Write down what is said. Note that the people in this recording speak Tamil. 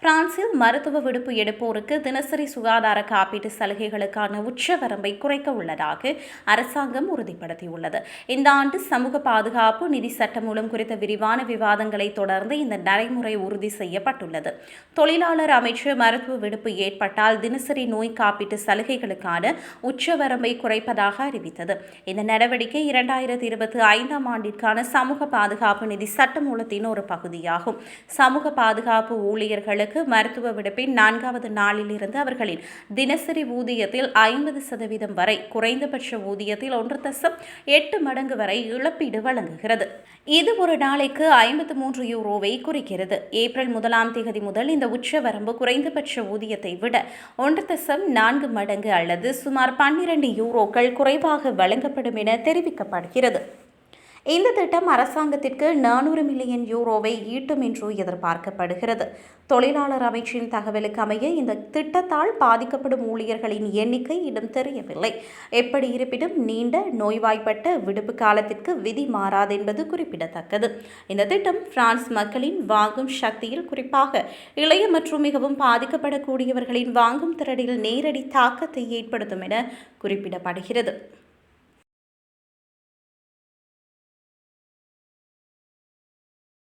பிரான்சில் மருத்துவ விடுப்பு எடுப்போருக்கு தினசரி சுகாதார காப்பீட்டு சலுகைகளுக்கான உச்சவரம்பை குறைக்க உள்ளதாக அரசாங்கம் உறுதிப்படுத்தியுள்ளது. இந்த ஆண்டு சமூக பாதுகாப்பு நிதி சட்டமூலம் குறித்த விரிவான விவாதங்களை தொடர்ந்து இந்த நடைமுறை உறுதி செய்யப்பட்டுள்ளது. தொழிலாளர் அமைச்சர் மருத்துவ விடுப்பு ஏற்பட்டால் தினசரி நோய் காப்பீட்டு சலுகைகளுக்கான உச்சவரம்பை குறைப்பதாக அறிவித்தது. இந்த நடவடிக்கை இரண்டாயிரத்தி இருபத்தி ஐந்தாம் ஆண்டிற்கான சமூக பாதுகாப்பு நிதி சட்டமூலத்தின் ஒரு பகுதியாகும். சமூக பாதுகாப்பு ஊழியர்கள் ஊழியர்களுக்கு மருத்துவ விடுப்பின் நான்காவது நாளில் இருந்து அவர்களின் தினசரி ஊதியத்தில் ஐம்பது சதவீதம் வரை குறைந்தபட்ச ஊதியத்தில் ஒன்று தசம் எட்டு மடங்கு வரை இழப்பீடு வழங்குகிறது. இது ஒரு நாளைக்கு ஐம்பத்து மூன்று யூரோவை குறிக்கிறது. ஏப்ரல் முதலாம் தேதி முதல் இந்த உச்சவரம்பு குறைந்தபட்ச ஊதியத்தை விட ஒன்று தசம் நான்கு மடங்கு அல்லது சுமார் பன்னிரண்டு யூரோக்கள் குறைவாக வழங்கப்படும் என தெரிவிக்கப்படுகிறது. இந்த திட்டம் அரசாங்கத்திற்கு நானூறு மில்லியன் யூரோவை ஈட்டும் என்று எதிர்பார்க்கப்படுகிறது. தொழிலாளர் அமைச்சின் தகவலுக்கு அமைய இந்த திட்டத்தால் பாதிக்கப்படும் ஊழியர்களின் எண்ணிக்கை இடம் தெரியவில்லை. எப்படி இருப்பினும் நீண்ட நோய்வாய்ப்பட்ட விடுப்பு காலத்திற்கு விதி மாறாது என்பது குறிப்பிடத்தக்கது. இந்த திட்டம் பிரான்ஸ் மக்களின் வாங்கும் சக்தியில் குறிப்பாக இளைய மற்றும் மிகவும் பாதிக்கப்படக்கூடியவர்களின் வாங்கும் திறனில் நேரடி தாக்கத்தை ஏற்படுத்தும் என குறிப்பிடப்படுகிறது.